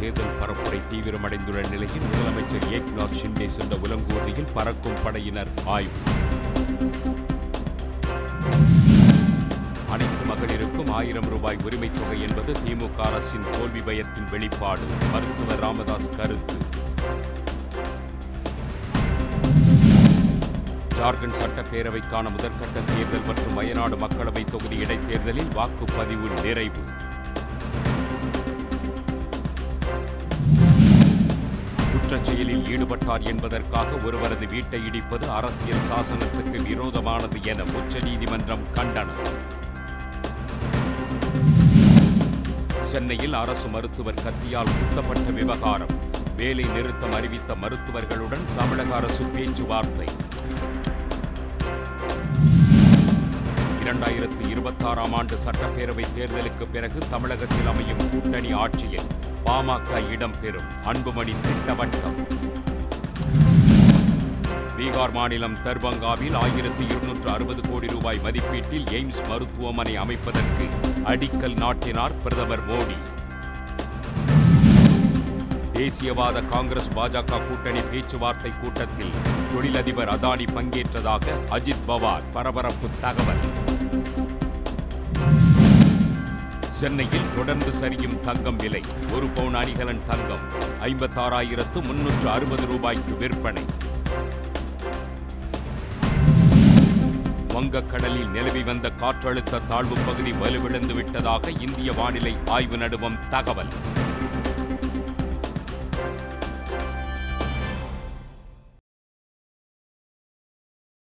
தேர்தல் பரப்புரை தீவிரமடைந்துள்ள நிலையில் முதலமைச்சர் ஏக்நாத் ஷிண்டே சென்ற உலங்கூர்தியில் பறக்கும் படையினர் ஆய்வு. அனைத்து மகளிருக்கும் ஆயிரம் ரூபாய் உரிமைத் தொகை என்பது திமுக அரசின் தோல்வி பயத்தின் வெளிப்பாடு. மருத்துவர் ராமதாஸ் கருத்து. ஜார்க்கண்ட் சட்டப்பேரவைக்கான முதற்கட்ட தேர்தல் மற்றும் வயநாடு மக்களவைத் தொகுதி இடைத்தேர்தலில் வாக்குப்பதிவு நிறைவு. குற்றச் செயலில் ஈடுபட்டார் என்பதற்காக ஒருவரது வீட்டை இடிப்பது அரசியல் சாசனத்துக்கு விரோதமானது என உச்சநீதிமன்றம் கண்டனம். சென்னையில் அரசு மருத்துவர் கத்தியால் குத்தப்பட்ட விவகாரம். வேலை நிறுத்தம் அறிவித்த மருத்துவர்களுடன் தமிழக அரசு பேச்சுவார்த்தை. இரண்டாயிரத்து இருபத்தாறாம் ஆண்டு சட்டப்பேரவை தேர்தலுக்கு பிறகு தமிழகத்தில் அமையும் கூட்டணி ஆட்சியில் பாமக இடம்பெறும் அன்புமணி திட்டவட்டம். பீகார் மாநிலம் தர்பங்காவில் ஆயிரத்தி இருநூற்று அறுபது கோடி ரூபாய் மதிப்பீட்டில் எய்ம்ஸ் மருத்துவமனை அமைப்பதற்கு அடிக்கல் நாட்டினார் பிரதமர் மோடி. தேசியவாத காங்கிரஸ் பாஜக கூட்டணி பேச்சுவார்த்தை கூட்டத்தில் தொழிலதிபர் அதானி பங்கேற்றதாக அஜித் பவார் பரபரப்பு தகவல். சென்னையில் தொடர்ந்து சரியும் தங்கம் விலை. ஒரு பவுன் அணிகலன் தங்கம் ஐம்பத்தாறாயிரத்து முன்னூற்று அறுபது ரூபாய்க்கு விற்பனை. வங்கக்கடலில் நிலவி வந்த காற்றழுத்த தாழ்வு பகுதி வலுவிழந்து விட்டதாக இந்திய வானிலை ஆய்வு நடுவம் தகவல்.